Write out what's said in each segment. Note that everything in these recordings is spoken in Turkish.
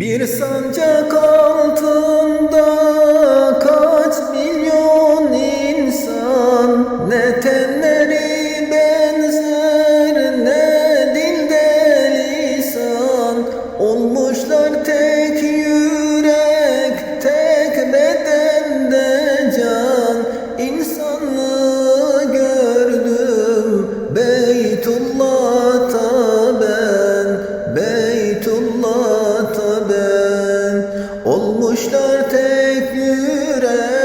Bir sancak Olmuşlar tek yürek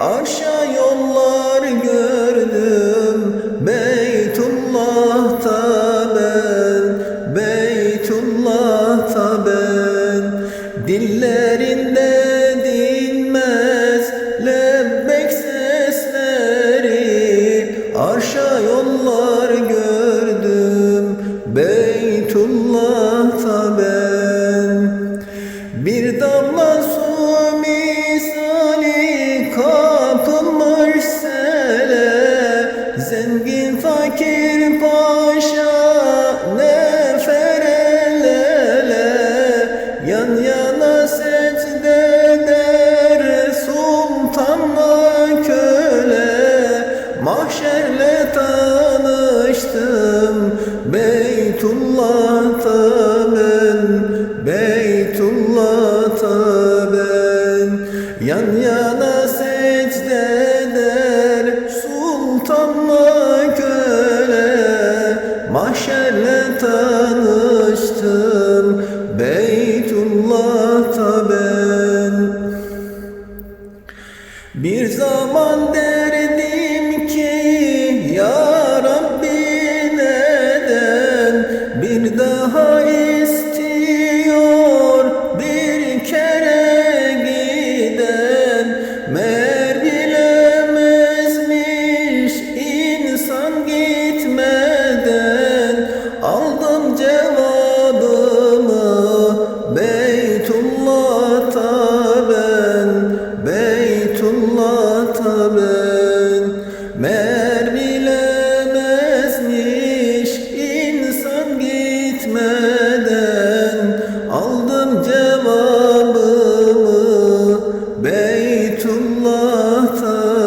arşa yollar gördüm Beytullah'ta ben Beytullah'ta ben. Dillerinde dinmez lebbek sesleri Arşa yollar Mahşerle tanıştım Beytullah'ta ben Beytullah'ta ben Yan yana secde eder sultanla köle. Mahşerle tanıştım Beytullah'ta ben bir zaman derdim istiyor. Bir kere giden Mer insan gitmeden Aldım cevabımı Beytullah'ta ben Beytullah'ta ben Allah'tan